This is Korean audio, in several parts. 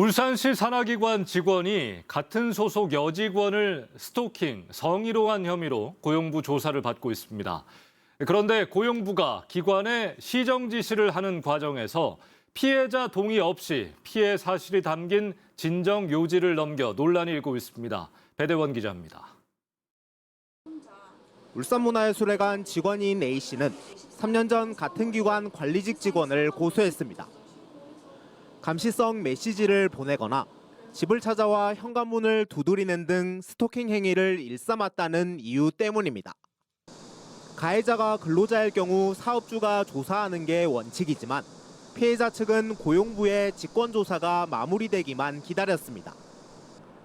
울산시 산하기관 직원이 같은 소속 여직원을 스토킹, 성희롱한 혐의로 고용부 조사를 받고 있습니다. 그런데 고용부가 기관에 시정 지시를 하는 과정에서 피해자 동의 없이 피해 사실이 담긴 진정 요지를 넘겨 논란이 일고 있습니다. 배대원 기자입니다. 울산문화예술회관 직원인 A씨는 3년 전 같은 기관 관리직 직원을 고소했습니다. 감시성 메시지를 보내거나 집을 찾아와 현관문을 두드리는 등 스토킹 행위를 일삼았다는 이유 때문입니다. 가해자가 근로자일 경우 사업주가 조사하는 게 원칙이지만 피해자 측은 고용부의 직권조사가 마무리되기만 기다렸습니다.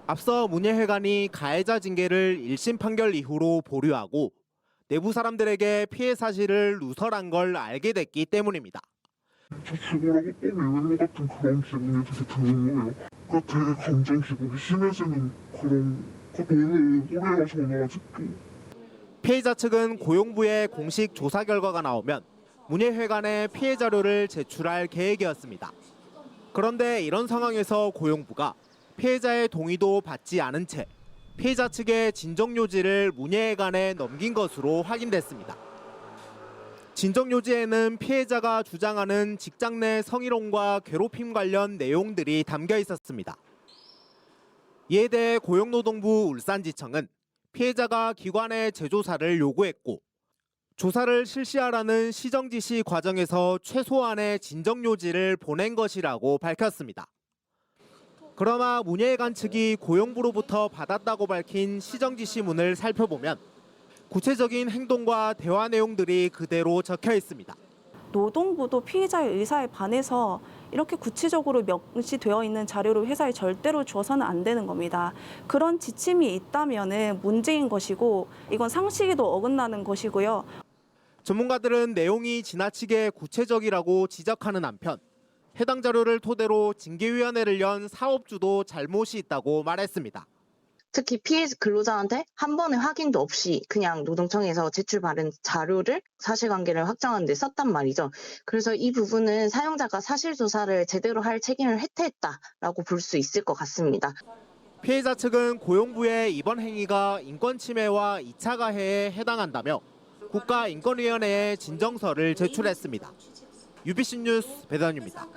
앞서 문예회관이 가해자 징계를 1심 판결 이후로 보류하고 내부 사람들에게 피해 사실을 누설한 걸 알게 됐기 때문입니다. 저 죽으라고 꼭것 같은 그런 기분이 되게 드는 거예요. 그러니까 되게 감정 기복이 심해지는 그런. 피해자 측은 고용부의 공식 조사 결과가 나오면 문예회관에 피해 자료를 제출할 계획이었습니다. 그런데 이런 상황에서 고용부가 피해자의 동의도 받지 않은 채 피해자 측의 진정 요지를 문예회관에 넘긴 것으로 확인됐습니다. 진정 요지에는 피해자가 주장하는 직장 내 성희롱과 괴롭힘 관련 내용들이 담겨 있었습니다. 이에 대해 고용노동부 울산지청은 피해자가 기관의 재조사를 요구했고 조사를 실시하라는 시정 지시 과정에서 최소한의 진정 요지를 보낸 것이라고 밝혔습니다. 그러나 문예관 측이 고용부로부터 받았다고 밝힌 시정 지시문을 살펴보면 구체적인 행동과 대화 내용들이 그대로 적혀 있습니다. 노동부도 피해자의 의사에 반해서 이렇게 구체적으로 명시되어 있는 자료를 회사에 절대로 줘서는 안 되는 겁니다. 그런 지침이 있다면은 문제인 것이고 이건 상식에도 어긋나는 것이고요. 전문가들은 내용이 지나치게 구체적이라고 지적하는 한편 해당 자료를 토대로 징계위원회를 연 사업주도 잘못이 있다고 말했습니다. 특히 피해 근로자한테 한 번의 확인도 없이 그냥 노동청에서 제출받은 자료를 사실관계를 확정하는 데 썼단 말이죠. 그래서 이 부분은 사용자가 사실조사를 제대로 할 책임을 회퇴했다라고 볼 수 있을 것 같습니다. 피해자 측은 고용부의 이번 행위가 인권침해와 2차 가해에 해당한다며 국가인권위원회에 진정서를 제출했습니다. UBC 뉴스 배단입니다.